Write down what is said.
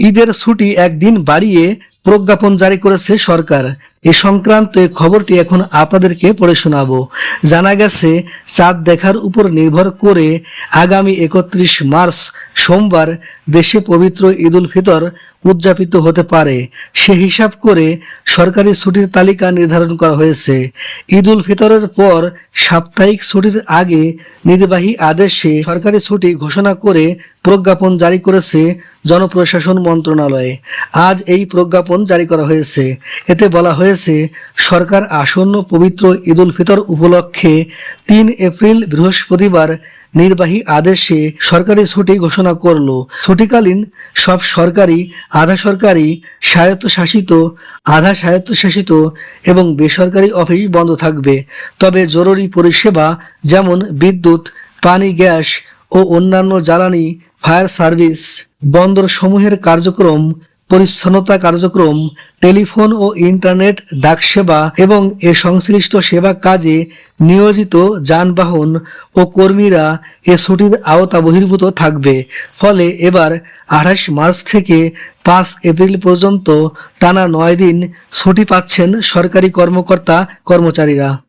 ঈদের ছুটি একদিন বাড়িয়ে প্রজ্ঞাপন জারি করেছে সরকার। এ সংক্রান্ত এই খবরটি এখন আপনাদেরকে পড়ে শোনাবো। জানা গেছে, চাঁদ দেখার উপর নির্ভর করে আগামী একত্রিশ মার্চ সোমবার দেশে পবিত্র ঈদ উল ফিতর উদযাপিত হতে পারে। সে হিসাব করে সরকারি ছুটির তালিকা নির্ধারণ করা হয়েছে। ঈদ উল ফিতরের পর সাপ্তাহিক ছুটির আগে নির্বাহী আদেশে সরকারি ছুটি ঘোষণা করে প্রজ্ঞাপন জারি করেছে জনপ্রশাসন মন্ত্রণালয়। আজ এই প্রজ্ঞাপন জারি করা হয়েছে। এতে বলা হয়েছে সরকার আসন্ন পবিত্র ঈদ উল ফিতর উপলক্ষে তিন এপ্রিল বৃহস্পতিবার নির্বাহী আদেশে সরকারি ছুটি ঘোষণা করল। ছুটিকালীন সব সরকারি, আধা সরকারি, স্বায়ত্তশাসিত, আধা স্বায়ত্তশাসিত এবং বেসরকারি অফিস বন্ধ থাকবে। তবে জরুরি পরিষেবা যেমন বিদ্যুৎ, পানি, গ্যাস ও অন্যান্য জ্বালানি, ফায়ার সার্ভিস বন্দর সমূহের কার্যক্রম পরিচ্ছন্নতা কার্যক্রম, টেলিফোন ও ইন্টারনেট ডাক সেবা এবং এ সংশ্লিষ্ট সেবা কাজে নিয়োজিত যানবাহন ও কর্মীরা এ ছুটির আওতা বহির্ভূত থাকবে। ফলে এবার আঠাশ মার্চ থেকে পাঁচ এপ্রিল পর্যন্ত টানা নয় দিন ছুটি পাচ্ছেন সরকারি কর্মকর্তা কর্মচারীরা